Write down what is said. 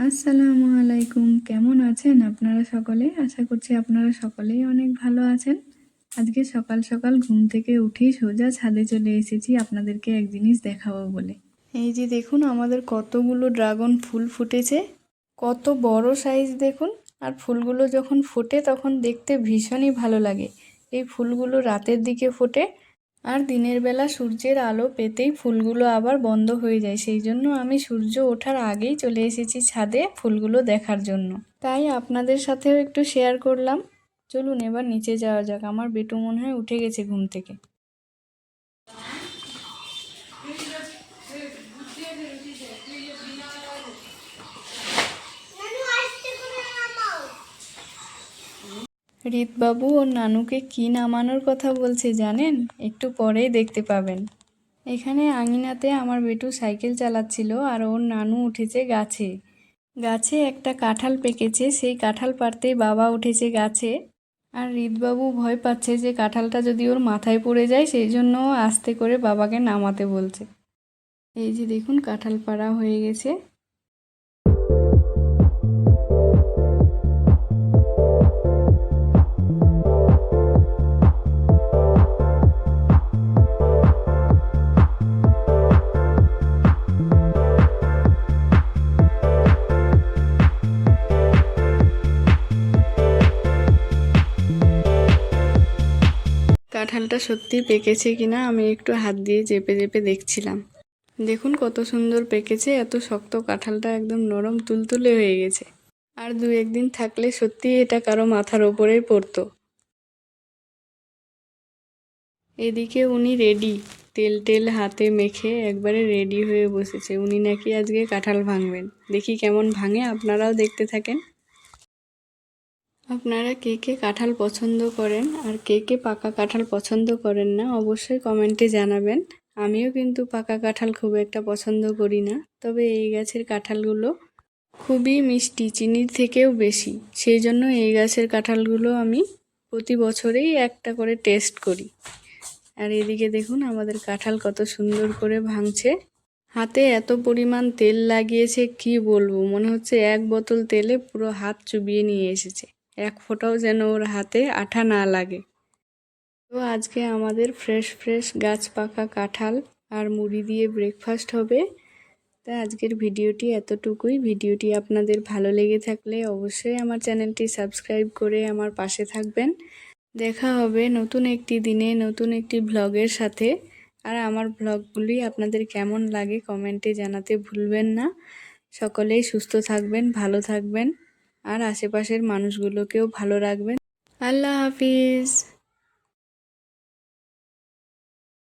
আসসালামু আলাইকুম। কেমন আছেন আপনারা সকলে? আশা করছি আপনারা সকলেই অনেক ভালো আছেন। আজকে সকাল সকাল ঘুম থেকে উঠেই সোজা ছাদে চলে এসেছি আপনাদেরকে এক জিনিস দেখাবো বলে। এই যে দেখুন, আমাদের কতগুলো ড্রাগন ফুল ফুটেছে। কত বড় সাইজ দেখুন। আর ফুলগুলো যখন ফোটে, তখন দেখতে ভীষণই ভালো লাগে। এই ফুলগুলো রাতের দিকে ফোটে আর দিনের বেলা সূর্যের আলো পেতেই ফুলগুলো আবার বন্ধ হয়ে যায়। সেই জন্য আমি সূর্য ওঠার আগেই চলে এসেছি ছাদে ফুলগুলো দেখার জন্য। তাই আপনাদের সাথেও একটু শেয়ার করলাম। চলুন এবার নিচে যাওয়া যাক। আমার বেটু মনে হয় উঠে গেছে ঘুম থেকে। রিতবাবু ও নানুকে কি নামানোর কথা বলছে জানেন? একটু পরেই দেখতে পাবেন। এখানে আঙিনাতে আমার বেটু সাইকেল চালাচ্ছিল আর ওর নানু উঠেছে গাছে। গাছে একটা কাঁঠাল পেকেছে, সেই কাঁঠাল পারতেই বাবা উঠেছে গাছে। আর রিতবাবু ভয় পাচ্ছে যে কাঁঠালটা যদি ওর মাথায় পড়ে যায়, সেই জন্য আস্তে করে বাবাকে নামাতে বলছে। এই যে দেখুন, কাঁঠাল পাড়া হয়ে গেছে। কাঁঠালটা সত্যি পেকেছে কিনা আমি একটু হাত দিয়ে চেপে চেপে দেখছিলাম। দেখুন কত সুন্দর পেকেছে, এত শক্ত কাঁঠালটা একদম নরম তুলতুলে হয়ে গেছে। আর দু একদিন থাকলে সত্যি এটা কারও মাথার ওপরেই পড়তো। এদিকে উনি রেডি, তেল টেল হাতে মেখে একবারে রেডি হয়ে বসেছে। উনি নাকি আজকে কাঁঠাল ভাঙবেন। দেখি কেমন ভাঙে, আপনারাও দেখতে থাকেন। আপনারা কে কে কাঁঠাল পছন্দ করেন আর কে কে পাকা কাঁঠাল পছন্দ করেন না, অবশ্যই কমেন্টে জানাবেন। আমিও কিন্তু পাকা কাঁঠাল খুব একটা পছন্দ করি না, তবে এই গাছের কাঁঠালগুলো খুবই মিষ্টি, চিনির থেকেও বেশি। সেই জন্য এই গাছের কাঁঠালগুলো আমি প্রতি বছরেই একটা করে টেস্ট করি। আর এদিকে দেখুন, আমাদের কাঁঠাল কত সুন্দর করে ভাঙছে। হাতে এত পরিমাণ তেল লাগিয়েছে, কি বলব? মনে হচ্ছে এক বোতল তেলে পুরো হাত চুবিয়ে নিয়ে এসেছে। এক ফোঁটাও যেন ওর হাতে আঠা না লাগে। তো আজকে আমাদের ফ্রেশ ফ্রেশ গাছ পাকা কাঁঠাল আর মুড়ি দিয়ে ব্রেকফাস্ট হবে। তাই আজকের ভিডিওটি এতটুকুই। ভিডিওটি আপনাদের ভালো লেগে থাকলে অবশ্যই আমার চ্যানেলটি সাবস্ক্রাইব করে আমার পাশে থাকবেন। দেখা হবে নতুন একটি দিনে, নতুন একটি ভ্লগের সাথে। আর আমার ভ্লগগুলি আপনাদের কেমন লাগে কমেন্টে জানাতে ভুলবেন না। সকলেই সুস্থ থাকবেন, ভালো থাকবেন। আর আশেপাশের মানুষগুলোকেও ভালো রাখবেন। আল্লাহ হাফিজ।